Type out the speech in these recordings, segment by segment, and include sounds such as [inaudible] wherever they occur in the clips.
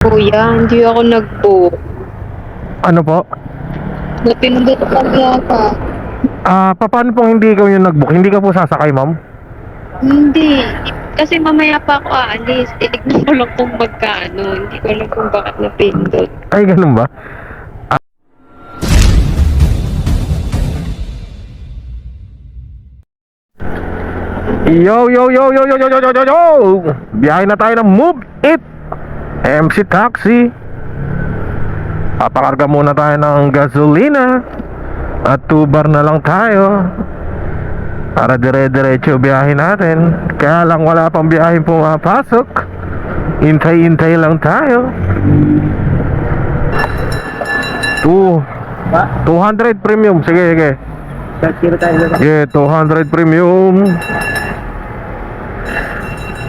Kuya, hindi ako nag-book. Ano po? Napindot lang yata. Ah, pa- paano pong hindi ikaw yung nag-book? Hindi ka po sasakay, ma'am? Hindi. Kasi mamaya pa ako aalis. Tinignan ko lang kung magkano. Hindi ko alam kung bakit napindot. Ay, ganun ba? Ah. Yo, yo, yo, yo, yo, yo, yo, yo, yo, yo! Biyahe na tayo ng Move It! MC Taxi. Papakarga muna tayo ng gasolina. At 2 bar na lang tayo. Para dire-diretso biyahin natin. Kaya lang wala pang biyahin pumapasok. Intay-intay lang tayo. 2 200 premium. Sige, sige. Yeah, 200 premium.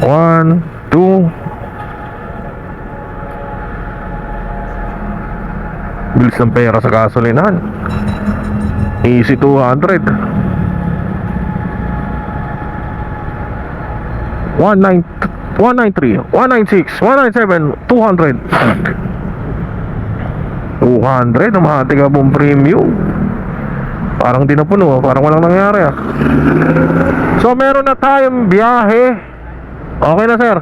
1, 2 bills ng pera sa gasolinahan easy 200 19, 193, 196, 197, 200 200 Umahati ka pong premium. Parang di na puno Parang walang nangyari ah. So meron na tayong biyahe. Okay na sir?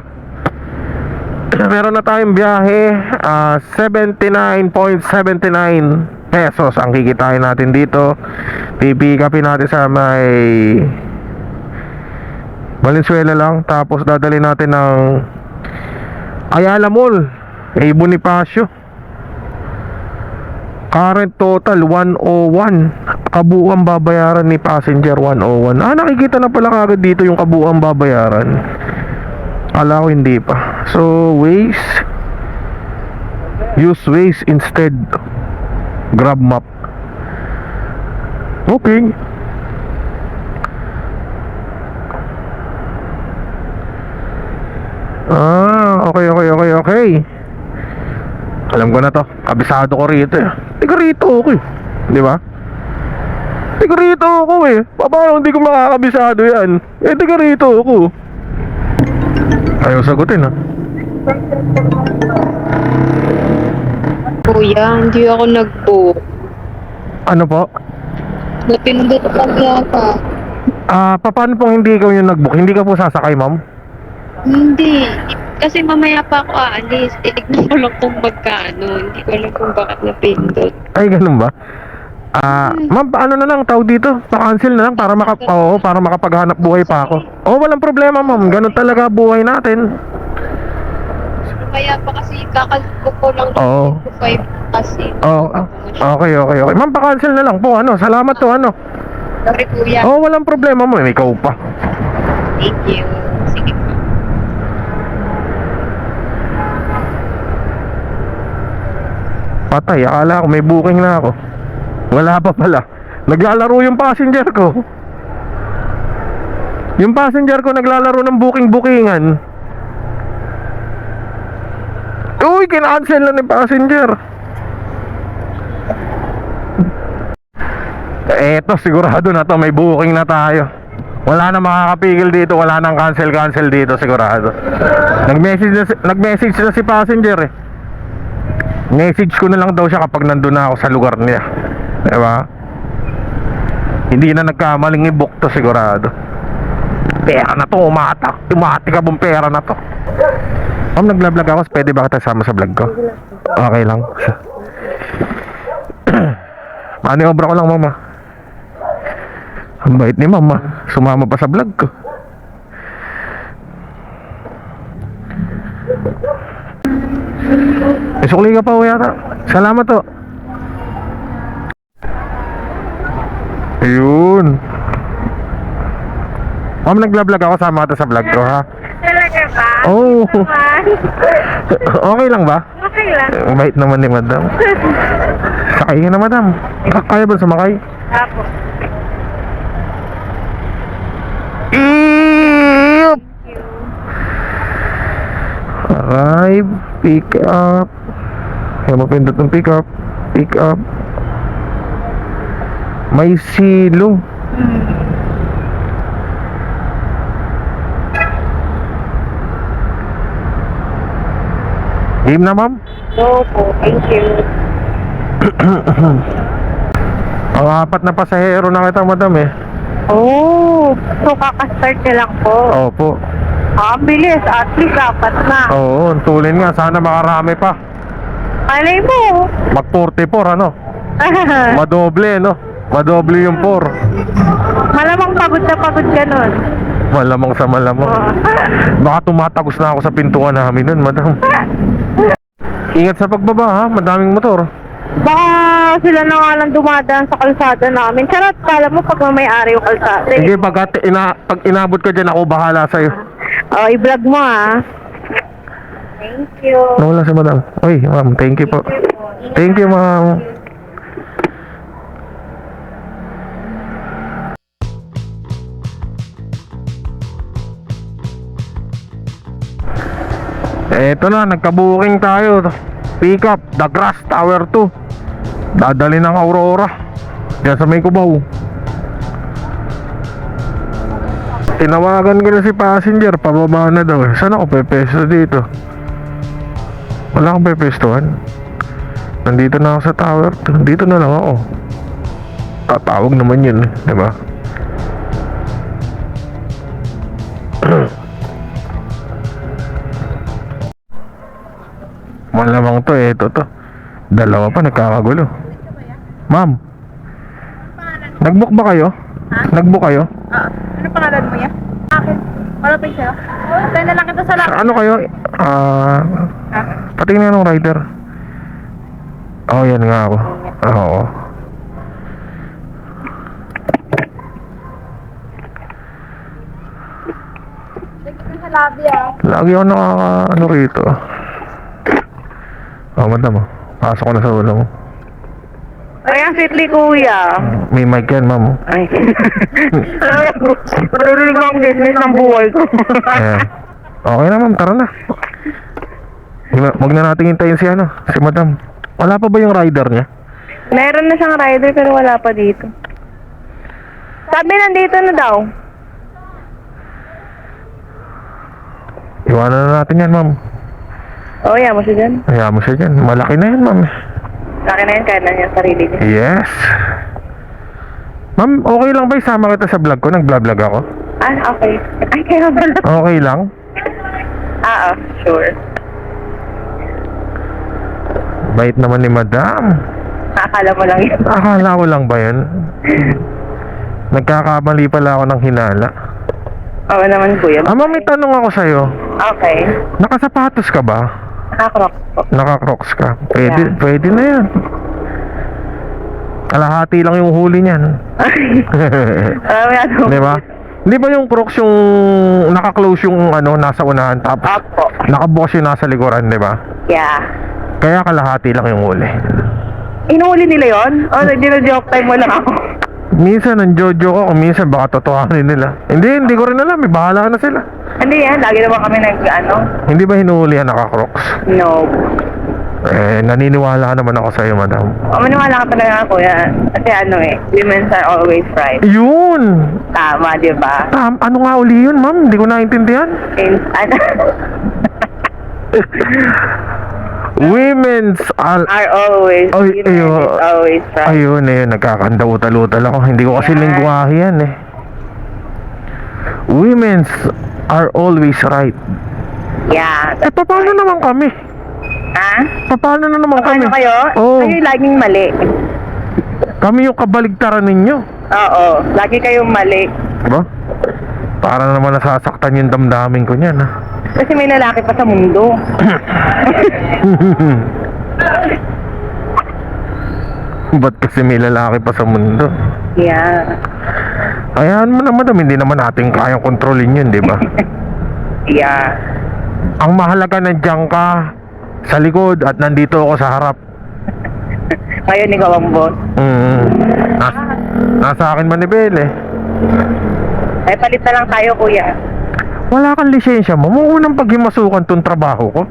Meron na tayong biyahe. ah 79.79 pesos ang kikitain natin dito. Pipikapin natin sa may Valenzuela lang. Tapos dadali natin ng Ayala Mall kay Bonifacio. Current total 101 kabuuan babayaran ni passenger 101 ah nakikita na pala kagad dito yung kabuuan babayaran ala ko hindi pa so Waze use Waze instead grab map okay Ah, okay, okay, okay, okay. Alam ko na to. Kabisado ko rito eh. Tiga rito ako eh. Di ba? Tiga rito ako eh. Paano hindi ko makakabisado yan? Eh, tiga rito ako. Ayaw sagutin ah. ha. Kuya, hindi ako nag-book. Ano po? Napindot lang yata. Ah, pa- paano pong hindi ikaw yung nag-book? Hindi ka po sasakay, ma'am? Hindi. Kasi mamaya pa ako aalis. Tinignan ko lang kung magkano. Hindi ko alam kung bakit napindot. Ay, ganun ba? Ah, ma'am, paano na lang tawag dito? Pa-cancel na lang para maka Oo, para makapaghanap buhay pa ako. Oh, walang problema, ma'am. Ganun talaga buhay natin. Mamaya pa kasi kakalikot ko lang Oo. 5 kasi. Oh, ah, okay, okay, okay. Ma'am, pa-cancel na lang po. Ano, salamat to, ano. Sorry kuya. Oh, walang problema mo. Ikaw pa. Thank you. Sige po. Patay, akala ko may booking na ako. Wala pa pala. Naglalaro yung passenger ko. Yung passenger ko naglalaro ng booking-bookingan. Uy, kinancel na ni passenger. Eto, sigurado na to, may booking na tayo. Wala na makakapigil dito, wala nang cancel-cancel dito, sigurado. Nag-message na, si- nag-message na si passenger eh. Message ko na lang daw siya kapag nandun na ako sa lugar niya. Diba? Hindi na nagkamaling i-book to sigurado. Pera na to, umatak. Umatik ka pera na to. Ma'am, nagla-vlog ako. Pwede ba kita sama sa vlog ko? Okay lang. [clears throat] Maniobra ko lang, mama. Ang bait ni mama. Sumama pa sa vlog ko. Eh, sukli ka pa o yata. Salamat to. Ayun. Ma'am, nagla-vlog ako. Sama ka sa vlog ko, ha? Talaga ba? Oh. Naman. [laughs] Okay lang ba? Okay lang. Ang bait naman ni madam. Sakay ka na, madam. Kaya ba sumakay? Apo. Eep! Arrive, pick up. Kaya mapindot ng pick up. Pick up. May silo. Game na, ma'am? Opo, thank you. [coughs] Ang apat na pasahero na kita, madam eh. Oh, so kakastart na lang po. Opo. Ah, bilis. At least apat na. Oo, ang tulin nga. Sana makarami pa. Alay mo. Mag 44, ano? [laughs] Madoble, no? Madoble yung 4. Malamang pagod na pagod ka nun. Malamang sa malamang. Oh. Baka tumatagos na ako sa pintuan namin nun, madam. Ingat sa pagbaba, ha? Madaming motor. Baka sila na nga lang dumadaan sa kalsada namin. Charot, kala mo pag may-ari yung kalsada. eh. Sige, pag, ina, pag inabot ka dyan, ako bahala sa'yo. Oh, i-vlog mo ah. Thank you. Nawala si madam. Uy, ma'am, thank you po. Thank you, ma'am. Eto na, nagka-booking tayo. Pick up, The Grass Tower 2. Dadali ng Aurora. Diyan sa may kubaw. Tinawagan ko na si passenger, pababa na daw. Saan ako pepesto dito? Wala akong pepestuhan. Nandito na ako sa tower. Dito na lang ako. Tatawag naman yun, di? [clears throat] [clears throat] Malamang to eh, ito to. Dalawa pa nagkakagulo. Ma'am. Nagbook ba kayo? Nagbook kayo? Ano pangalan mo yan? Akin. Wala pa sa'yo? Tayo na lang kita sa lakad. ano kayo? Ah, Ha? patingin nga ng rider. Oh, yan nga ako. Ah, Oo. Ah. Lagi ako nakaka, ano rito. Oh, madam. oh. Pasok ko na sa ulo mo. Ayan, sweetly kuya. May mic yan, ma'am. Ay. Marurinig mo ang business ng buhay ko. Ayan. Okay na, ma'am. Tara na. Hima- Huwag na natin hintayin si ano, si madam. Wala pa ba yung rider niya? Meron na siyang rider pero wala pa dito. Sabi nandito na daw. Iwanan na natin yan, ma'am. Oh, yeah, mo siya dyan. Hayaan mo siya dyan. Malaki na yan, ma'am. Sa akin na yan, kaya na niya sarili niya. Yes. Ma'am, okay lang ba isama kita sa vlog ko? Nag-vlog ako? Ah, okay. Ay, kaya pala. Okay lang? Ah, ah, sure. Bait naman ni madam. Akala mo lang yun. Akala ko lang ba yun? Nagkakamali pala ako ng hinala. Oo naman, kuya. Ah, ma'am, may tanong ako sa'yo. Okay. Nakasapatos ka ba? Nakakrok po. Naka-crocs ka? Pwede, Yeah. pwede na yan. Kalahati lang yung huli niyan. Marami [laughs] ano. Di ba? Di ba yung crocs yung naka-close yung ano, nasa unahan tapos Apo. nakabukas yung nasa likuran, di ba? Yeah. Kaya kalahati lang yung huli. Inuuli nila yon? O, oh, joke time mo lang ako. Minsan ang jojo ko, kung minsan baka totohanin nila. Hindi, hindi ko rin alam. May bahala na sila. Hindi yan, lagi naman kami nag, ano, Hindi ba hinuhuli yan naka-crocs? no. Eh, naniniwala naman ako sa'yo, madam. O, maniwala ka talaga kuya. Kasi ano eh, women are always right. Yun! Tama, di ba? Tam, ano nga uli yun, ma'am? Hindi ko naintindihan. And, ano, [laughs] Women's al... are always, Ay, women ayo. is always right. Ayun eh, nagkakanda utal-utal ako. Hindi ko kasi Yan. lingwahe yan eh. Women's are always right. Yeah. Eh, paano naman kami? Ha? Paano na naman kami? Paano kayo? Oo. Kayo laging mali. Kami yung kabaligtaran ninyo. Oo, lagi kayong mali. Diba? Para naman nasasaktan yung damdamin ko niyan, ha? Kasi may lalaki pa sa mundo. [laughs] Ba't kasi may lalaki pa sa mundo? Yeah. Ayahan mo na madam, hindi naman natin kayang kontrolin yun, di ba? [laughs] Yeah. Ang mahalaga nandiyan ka sa likod at nandito ako sa harap. [laughs] Ngayon ikaw ang boss. Mm. Nas, nasa akin manibel eh. Ay, palit na lang tayo, kuya. Wala kang lisensya mo. Muunang paghimasukan tong trabaho ko.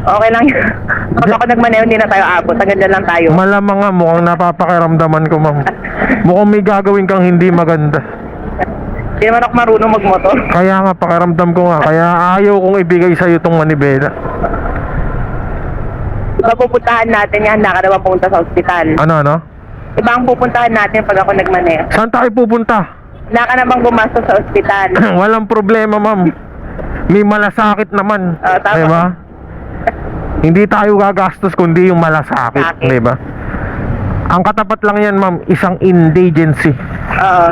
Okay lang yun. [laughs] Pag ako nagmaneho, hindi na tayo abot. Hanggang dyan lang tayo. Malamang nga, mukhang napapakiramdaman ko, ma'am. [laughs] Mukhang may gagawin kang hindi maganda. Hindi naman ako marunong magmotor. Kaya nga, pakiramdam ko nga. Kaya ayaw kong ibigay sa'yo tong manibela. Iba pupuntahan natin yan, handa ka pumunta sa ospital? Ano, ano? Iba ang pupuntahan natin pag ako nagmaneho. Saan tayo pupunta? Handa ka na bang gumastos sa ospital? [laughs] Walang problema, ma'am. May malasakit naman. Ah, tama. Di ba? Hindi tayo gagastos kundi yung malasakit. Sakit. Di ba? Ang katapat lang yan, ma'am, isang indigency. Oo,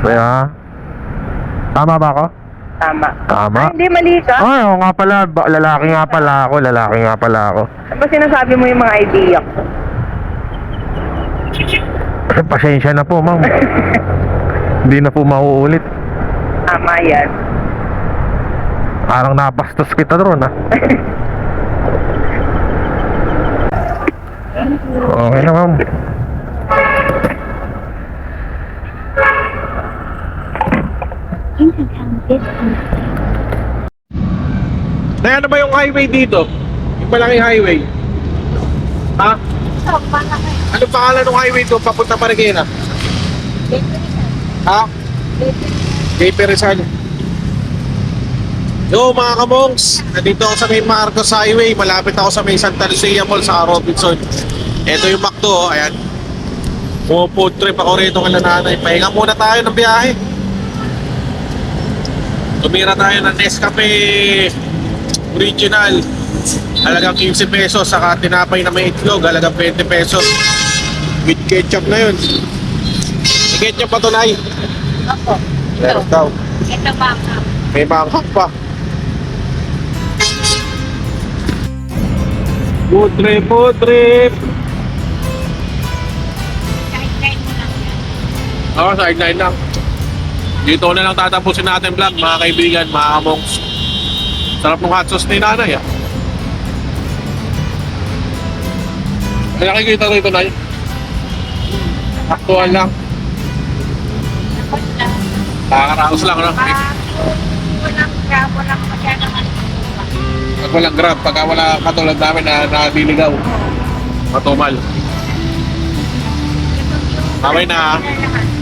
Di ba? Tama ba ako? tama. Tama. Ay, hindi, mali ka. Ay, oo nga pala. Ba- lalaki nga pala ako. Lalaki nga pala ako. Ba sinasabi mo yung mga idea ko? Eh, Pasensya na po, ma'am. [laughs] Hindi na po mauulit. Tama yan. Parang napastos kita doon, ah. [laughs] Okay na, ma'am. Na ano ba yung highway dito? Yung malaking highway? Ha? Ano pangalan ng highway doon papunta Marikina? Ha? Gay Rizal. Yo mga kamongs, nandito ako sa may Marcos Highway, malapit ako sa may Santa Lucia Mall sa Robinson. Ito yung McDo, oh, ayan. Pupo trip ako rito kay nanay. Pahinga muna tayo ng biyahe. Tumira tayo ng Nescafe original. Halagang 15 pesos. Saka tinapay na may itlog. Halagang 20 pesos. With ketchup na yun. Ketchup pa to, Nay? Opo. Meron daw. Ito ba ka? May manghang pa. Food trip, food trip. Kahit mo lang yan. Oo, sideline lang. Dito na lang tatapusin natin vlog, mga kaibigan, mga kamongs. Sarap ng hot sauce ni nanay, ah. May nakikita rito, Nay. Aktual lang. Nakakaraos lang, no? Pag walang masyadong ano. Pag walang grab, pagka wala katulad namin na nadiligaw. Matumal. Okay na. lahat.